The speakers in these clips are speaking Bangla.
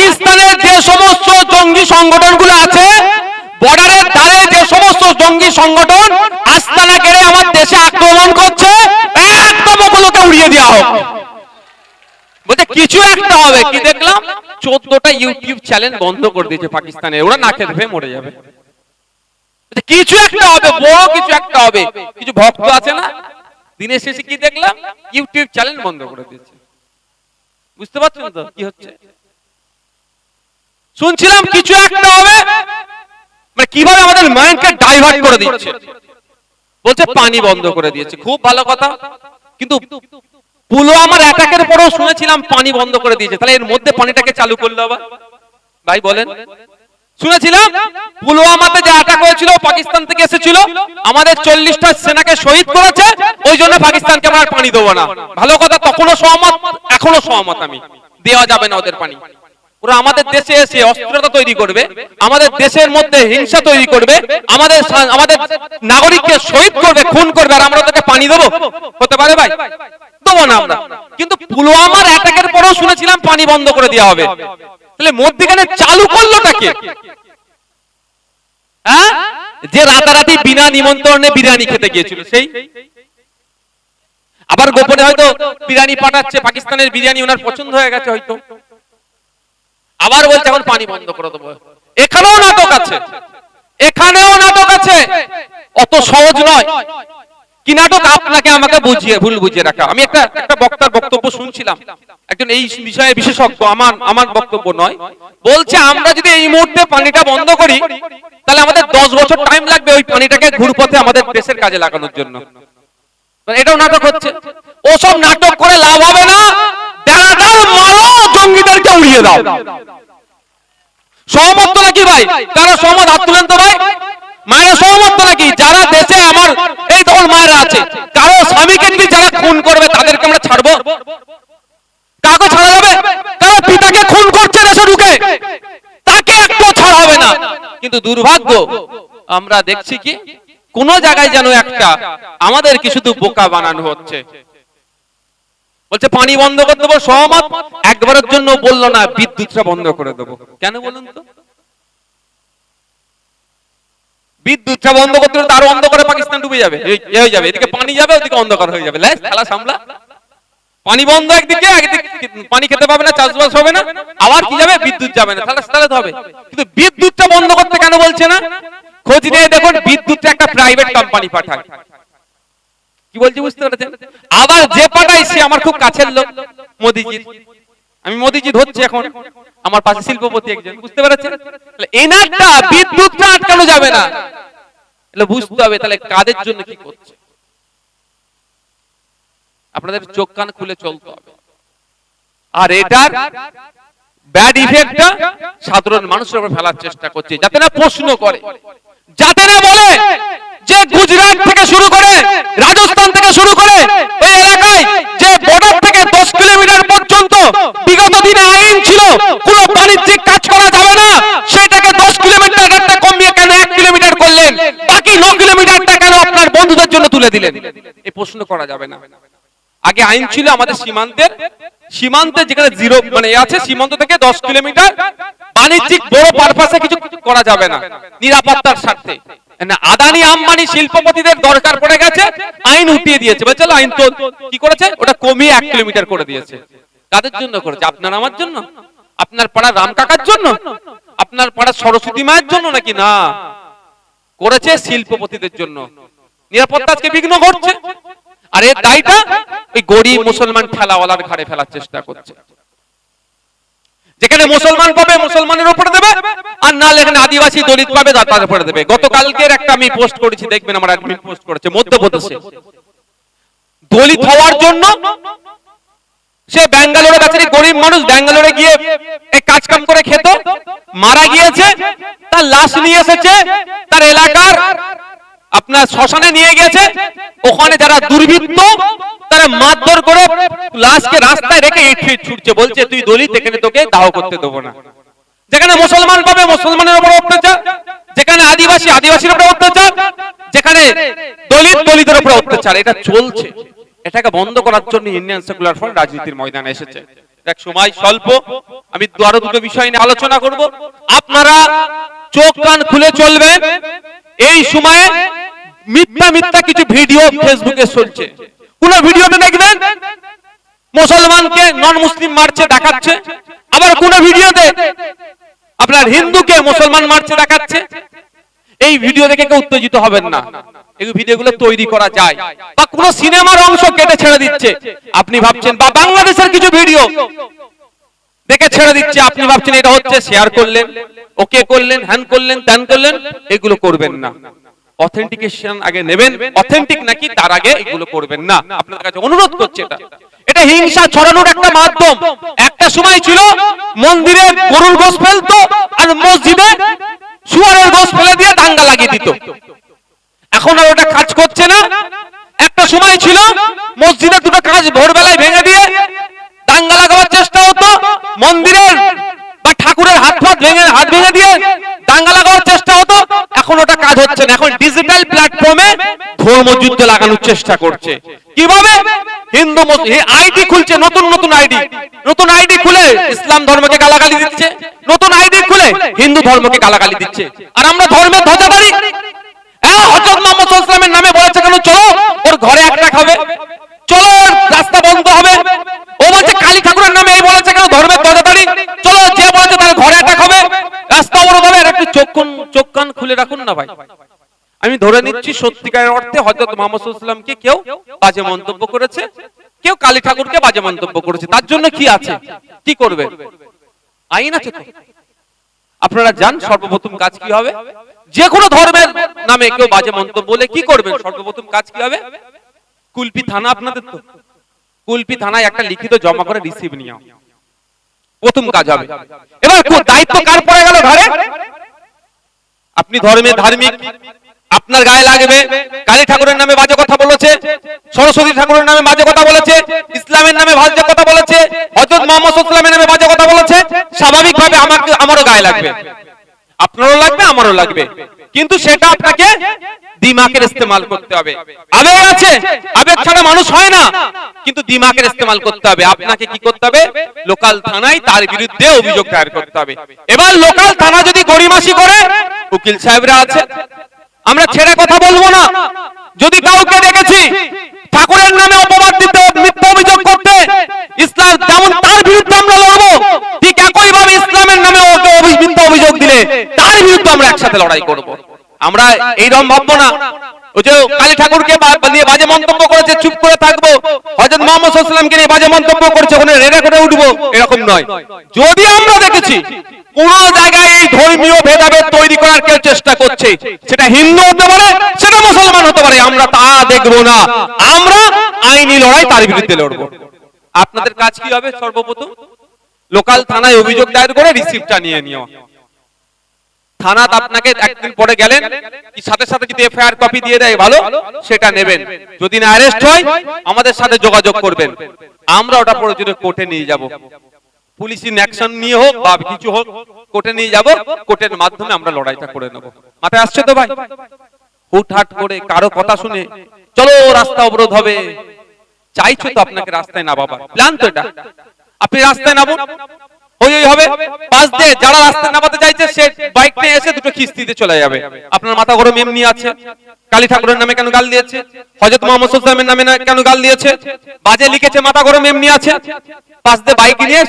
পাকিস্তানের যে সমস্ত জঙ্গি সংগঠনগুলো আছে, বর্ডারের ধারে যে সমস্ত জঙ্গি সংগঠন আস্তানা কেড়ে আমার দেশে আক্রমণ করছে, একদম ওগুলোকে উড়িয়ে দেওয়া হোক। কিছু একটা হবে। কি দেখলাম? চোদ্দটা ইউটিউব চ্যানেল বন্ধ করে দিয়েছে পাকিস্তানে। ওরা না খেতে মরে যাবে। কিছু একটা হবে, বড় কিছু একটা হবে। কিছু ভক্ত আছে না? দিনের শেষে কি দেখলাম? ইউটিউব চ্যানেল বন্ধ করে দিয়েছে। বুঝতে পারছেন তো কি হচ্ছে? শুনছিলাম কিছু একটা হবে। মানে কীভাবে আমাদের মাইন্ডকে ডাইভার্ট করে দিচ্ছে। বলছে পানি বন্ধ করে দিয়েছে। খুব ভালো কথা। কিন্তু পুলওয়ামার অ্যাটাকের পরেও শুনেছিলাম পানি বন্ধ করে দিয়েছে। তাহলে এর মধ্যে পানিটাকে চালু করল আবার। ভাই বলেন। শুনেছিলাম পুলওয়ামাতে যে অ্যাটাক হয়েছিল, পাকিস্তান থেকে এসেছিল, আমাদের চল্লিশটা সেনাকে শহীদ করেছে, ওই জন্য পাকিস্তানকে আমরা পানি দেবো না। ভালো কথা, তখনও সহমত এখনও সহমত আমি। দেওয়া যাবে না ওদের পানি। ওরা আমাদের দেশে এসে অস্ত্রতা তৈরি করবে আমাদের দেশের মধ্যে হিংসা তৈরি করবে আমাদের আমাদের নাগরিককে শহীদ করবে খুন করবে আর আমরা তাকে পানি দেবো। হতে পারে ভাই? দেবো না আমরা। কিন্তু পুলওয়ামার অ্যাটাকের পরেও শুনেছিলাম পানি বন্ধ করে দেওয়া হবে। তাহলে মধ্যখানে চালু করলোটাকে হ্যাঁ? যে রাতারাতি বিনা নিমন্ত্রণে বিরিয়ানি খেতে গিয়েছিল সেই? আবার গোপনে হয়তো বিরিয়ানি পাঠাচ্ছে পাকিস্তানের বিরিয়ানি ওনার পছন্দ হয়ে গেছে হয়তো। আবার বলছে, এখন পানি বন্ধ করে দেবো। এখানেও নাটক আছে। এখানেও নাটক আছে। অত সহজ নয়। কি নাটক? আপনাকে আমাকে বুঝিয়ে, ভুল বুঝিয়ে রাখা। আমি একটা একটা বক্তার বক্তব্য শুনছিলাম। একজন এই বিষয়ে বিশেষজ্ঞ। আমার আমার বক্তব্য নয়। বলছে, আমরা যদি এই মুহূর্তে পানিটা বন্ধ করি, তাহলে আমাদের দশ বছর টাইম লাগবে ওই পানিটাকে ঘুরপথে আমাদের দেশের কাজে লাগানোর জন্য। এটাও নাটক হচ্ছে। ওসব নাটক করে লাভ হবে না। উড়িয়ে দাও। সহমত তো নাকি ভাই? কারও সহমত হাত তো ভাই। মায়েরা সহমত তো নাকি? যারা দেশে আমার এই তখন মায়েরা আছে, কারও স্বামীকে যদি যারা খুন করবে, তাদেরকে আমরা ছাড়বো। কাকে ছাড়া হবে? কারও পিতাকে খুন করছে দেশে ঢুকে। তাকে একটু ছাড়া হবে না। কিন্তু দুর্ভাগ্য, আমরা দেখছি কি, কোন জায়গায় যেন একটা আমাদেরকে শুধু বোকা বানানো হচ্ছে। বলছে, পানি বন্ধ করে দেবো, সহমত। একবারের জন্য বলল না, বিদ্যুৎটা বন্ধ করে দেবো। কেন বলুন তো? বিদ্যুৎটা বন্ধ করতে হলে তার বন্ধ করে পাকিস্তান ডুবে যাবে। হয়ে যাবে। এদিকে পানি যাবে, ওদিকে অন্ধকার হয়ে যাবে। খেলা সামলা। পানি বন্ধ একদিকে পানি খেতে পাবে না, চাষবাস হবে না। আবার কি যাবে? বিদ্যুৎ যাবে না। তাহলে তাহলে হবে। কিন্তু বিদ্যুৎটা বন্ধ করতে কেন বলছে না? খোঁজ নিয়ে দেখুন, বিদ্যুৎটা একটা প্রাইভেট কোম্পানি পাঠায়। কি বলছি বুঝতে পেরেছেন? আবার যে পাঠায় সে আমার খুব কাছের লোক মোদিজি আমি মোদিজি ধরছি এখন আমার পাশে শিল্পপতি একজন, বুঝতে পেরেছেন? এনারটা বিদ্যুৎটা আটকানো যাবে না। তাহলে বুঝতে হবে তাহলে কাদের জন্য কি করছে। আপনাদের চোখ কান খুলে চলতে হবে। আর এটার ব্যাড ইফেক্টটা সাধারণ মানুষের উপর ফেলার চেষ্টা করছে, যাতে না প্রশ্ন করে, যাতে না বলে। যে গুজরাট থেকে শুরু করে, রাজস্থান থেকে শুরু করে ওই এলাকায় যে বর্ডার থেকে দশ কিলোমিটার পর্যন্ত বিগত দিনে আইন ছিল, কোনো বাণিজ্যিক কাজ করা যাবে না, সেটাকে দশ কিলোমিটারটা কমিয়ে কেন এক কিলোমিটার করলেন? বাকি ন কিলোমিটারটা কেন আপনার বন্ধুদের জন্য তুলে দিলেন? এই প্রশ্ন করা যাবে না। আগে আইন ছিল আমাদের সীমান্তের, সীমান্তে যেখানে জিরো মানে আছে, সীমান্ত থেকে দশ কিলোমিটার। বাণিজ্যিক বড় পারপাসে কিছু করা যাবে না, নিরাপত্তার স্বার্থে। আদানি আম্বানি শিল্পপতিদের দরকার পড়ে গেছে, আইন উঠিয়ে দিয়েছে। বলে চলো আইন তো কি করেছে? ওটা কমিয়ে এক কিলোমিটার করে দিয়েছে। কাদের জন্য করেছে? আপনার আমার জন্য? আপনার পাড়ার রাম কাকার জন্য? আপনার পাড়ার সরস্বতী মায়ের জন্য নাকি? না। করেছে শিল্পপতিদের জন্য। নিরাপত্তা আজকে বিঘ্ন ঘটছে। আর এর দায়টা ওই গরিব মুসলমান ঠেলাওয়ালার ঘাড়ে ফেলার চেষ্টা করছে। যেখানে মুসলমান পাবে, মুসলমানের উপরে দেবে, আর না এখানে আদিবাসী দলিত পাবে, তার উপরে দেবে। গতকালকের একটা আমি পোস্ট করেছি, দেখবেন আমার অ্যাডমিন পোস্ট করেছে, মধ্যপ্রদেশে। দলিত হওয়ার জন্য সে ব্যাঙ্গালোরে বেচারি গরিব মানুষ ব্যাঙ্গালোরে গিয়ে এই কাজ কাম করে খেত, মারা গিয়েছে, তার লাশ নিয়ে এসেছে, তার এলাকার আপনার শ্মশানে নিয়ে গেছে ওখানে যারা দুর্বৃত্ত তারা মারধর করে লাশকে রাস্তায় রেখে ইট ছুটছে, বলছে, তুই দলিত, এখানে তোকে দাহ করতে দেবো না। যেখানে মুসলমান পাবে মুসলমানের উপর অত্যাচার, যেখানে আদিবাসী, আদিবাসীর উপর অত্যাচার, যেখানে দলিত, দলিতের উপর অত্যাচার, এটা চলছে। এটাকে বন্ধ করার জন্য ইন্ডিয়ান সেকুলার ফ্রন্ট রাজনীতির ময়দানে এসেছে। দেখ সময় স্বল্প, আমি আরও দুটো বিষয় নিয়ে আলোচনা করব। আপনারা চোখ, কান খুলে চলবেন। এই সময়ে মিথ্যা মিথ্যা কিছু ভিডিও ফেসবুকে চলছে। কোন ভিডিওতে দেখবেন মুসলমানকে নন মুসলিম মারছে দেখাচ্ছে আবার কোন ভিডিওতে আপনার হিন্দুকে মুসলমান মারছে দেখাচ্ছে এই ভিডিও দেখে কেউ উত্তেজিত হবেন না। এই ভিডিওগুলো তৈরি করা যায়। বা কোন সিনেমার অংশ কেটে ছেড়ে দিচ্ছে। আপনি ভাবছেন, বা বাংলাদেশের কিছু ভিডিও দেখে ছেড়ে দিচ্ছে। আপনি ভাবছেন, এটা হচ্ছে শেয়ার করলেন ওকে করলেন হ্যান করলেন, ত্যান করলেন, এগুলো করবেন না। অথেন্টিকেশন আগে নেবেন অথেন্টিক নাকি তার আগে এগুলো করবেন না। আপনাদের কাছে অনুরোধ করছে এটা। এটা হিংসা ছড়ানোর একটা মাধ্যম। একটা সময় ছিল মন্দিরে গরুর গোস ফেলতো আর মসজিদে শুয়ারের গোস ফেলে দিয়ে দাঙ্গা লাগিয়ে দিত। এখন আর ওটা কাজ করছে না। একটা সময় ছিল মসজিদে দুটো কাজ ভোরবেলায় ভেঙে দিয়ে দাঙ্গা লাগাবার চেষ্টা হতো। মন্দিরের বা ঠাকুরের হাত ফাত ভেঙে হাত ভেঙে দিয়ে দাঙ্গা লাগাবার চেষ্টা হতো এখন ওটা কাজ হচ্ছে না এখন ডিজিটাল প্ল্যাটফর্মে ধর্মযুদ্ধ লাগানোর চেষ্টা করছে। কীভাবে? হিন্দু আইডি খুলছে, নতুন নতুন আইডি নতুন আইডি খুলে ইসলাম ধর্মকে গালাগালি দিচ্ছে। নতুন আইডি খুলে হিন্দু ধর্মকে গালাগালি দিচ্ছে। আর আমরা ধর্মের ধ্বজাধারী হযরত মুহাম্মদ ওয়াসাল্লামের নামে বলেছে কেন, চলো, ওর ঘরে একটা খাবে চলো রাস্তা বন্ধ হবে। ও বলছে, কালী ঠাকুরের নামে এই বলেছে কেন, ধর্মের দরদারি চলো, যে বলেছে তার ঘরে একটা খাবে রাস্তা অবরোধ হবে, আর একটু চোখ চোখ কান খুলে রাখুন না ভাই। আমি ধরে নিচ্ছি সত্যিকারের অর্থে হযরত মুহাম্মদ সাল্লাল্লাহু কেউ বাজে মন্তব্য করেছে কেউ কালী ঠাকুরকে বাজে মন্তব্য করেছে। তার জন্য কি আছে? কি করবে? আইন আছে তো? আপনারা জান সর্বপ্রথম কাজ কি হবে? যে কোনো ধর্মের নামে কেউ বাজে মন্তব্য বলে কি করবেন সর্বপ্রথম কাজ কি হবে? কুলপি থানা আপনাদের তো? কুলপি থানায় একটা লিখিত জমা করে রিসিভ নিয়ে প্রথম কাজ হবে। এবার দায়িত্ব কার পড়ে গেল ঘরে? আপনি ধর্মে ধার্মিক আপনার গায়ে লাগবে। কালী ঠাকুরের নামে বাজে কথা বলেছে, সরস্বতী ঠাকুরের নামে বাজে কথা বলেছে, ইসলামের নামে বাজে কথা বলেছে, হযরত মুহাম্মদ সাল্লাল্লাহু নামে বাজে কথা বলেছে, স্বাভাবিকভাবে আমাকে আমারও গায়ে লাগবে। আপনারও লাগবে, আমারও লাগবে। কিন্তু সেটা আপনাকে দিমাকের ইস্তেমাল করতে হবে। আবেগ আছে, আবেগ ছাড়া মানুষ হয় না। কিন্তু দিমাকের ইস্তেমাল করতে হবে। আপনাকে কি করতে হবে? লোকাল থানায় তার বিরুদ্ধে অভিযোগ দায়ের করতে হবে। এবার লোকাল থানা যদি গড়িমাসি করে, উকিল সাহেবরা আছে। আমরা ছেড়ে কথা বলব না। যদি কাউকে দেখেছি ঠাকুরের নামে অপবাদ দিতে, মিথ্যা অভিযোগ করতে, ইসলাম যেমন তার বিরুদ্ধে আমরা লড়বো। ঠিক একই ভাবে ইসলামের নামে ওকে মিথ্যা অভিযোগ দিলে তার বিরুদ্ধে আমরা একসাথে লড়াই করব। আমরা এইরকম ভাববো না। ওই যে কালী ঠাকুরকে নিয়ে বাজে মন্তব্য করেছে, চুপ করে থাকব। হযরত মুহাম্মদ আলাইহি নিয়ে বাজে মন্তব্য করেছে, ওখানে রেড়ে করে উঠবো, এরকম নয়। যদি আমরা দেখেছি কোন জায়গায় এই ধর্মীয় ভেদাভেদ তৈরি করার কেউ চেষ্টা করছে। সেটা হিন্দু হতে পারে, সেটা মুসলমান হতে পারে, আমরা তা দেখব না। আমরা আইনি লড়াই তার বিরুদ্ধে লড়বো। আপনাদের কাজ কি হবে সর্বপ্রথম? লোকাল থানায় অভিযোগ দায়ের করে রিসিপ্টটা নিয়ে নিও থানাত আপনাকে একদিন পরে গেলেন, কি সাথে সাথে যদি এফআইআর কপি দিয়ে দেয়, ভালো, সেটা নেবেন। যদি না অ্যারেস্ট হয়, আমাদের সাথে যোগাযোগ করবেন। আমরা ওটা প্রয়োজনে কোর্টে নিয়ে যাব। পুলিশ ইন অ্যাকশন নিয়ে হোক বা কিছু হোক, কোর্টে নিয়ে যাব, কোর্টের মাধ্যমে আমরা লড়াইটা করে নেব। মাথায় আসছে তো ভাই? হুটহাট করে কারও কথা শুনে, চলো রাস্তা অবরোধ হবে। চাইছো তো আপনাকে রাস্তায় নামাবার। প্ল্যান তো এটা। আপনি রাস্তায় নামুন। ওই ওই হবে। পাশ দিয়ে যারা রাস্তায় নামাতে চাইছে, সে বাইক নিয়ে এসে দুটো কিস্তিতে চলে যাবে। আপনার মাথা গরম এমনি আছে। কালী ঠাকুরের নামে কেন গাল দিয়েছে? হযরত মুহাম্মদ সাল্লাল্লাহু নামে না- কেন গাল দিয়েছে? বাজে লিখেছে, মাথা গরম এমনি আছে। পাশ দিয়ে বাইক নিয়ে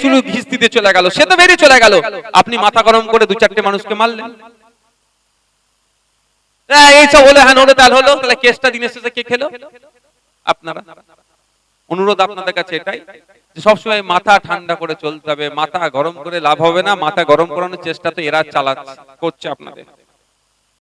চলে গেল। সে তো বেরিয়ে চলে গেল। আপনি মাথা গরম করে দু চারটে মানুষকে মারলেন। এইসব হলো হ্যাঁ হলো, তাহলে হলো। তাহলে কেসটা দিনের শেষে কে খেলো? আপনারা। অনুরোধ আপনাদের কাছে এটাই যে সবসময় মাথা ঠান্ডা করে চলতে হবে। মাথা গরম করে লাভ হবে না। মাথা গরম করানোর চেষ্টা তো এরা চালাচ্ছে করছে আপনাদের।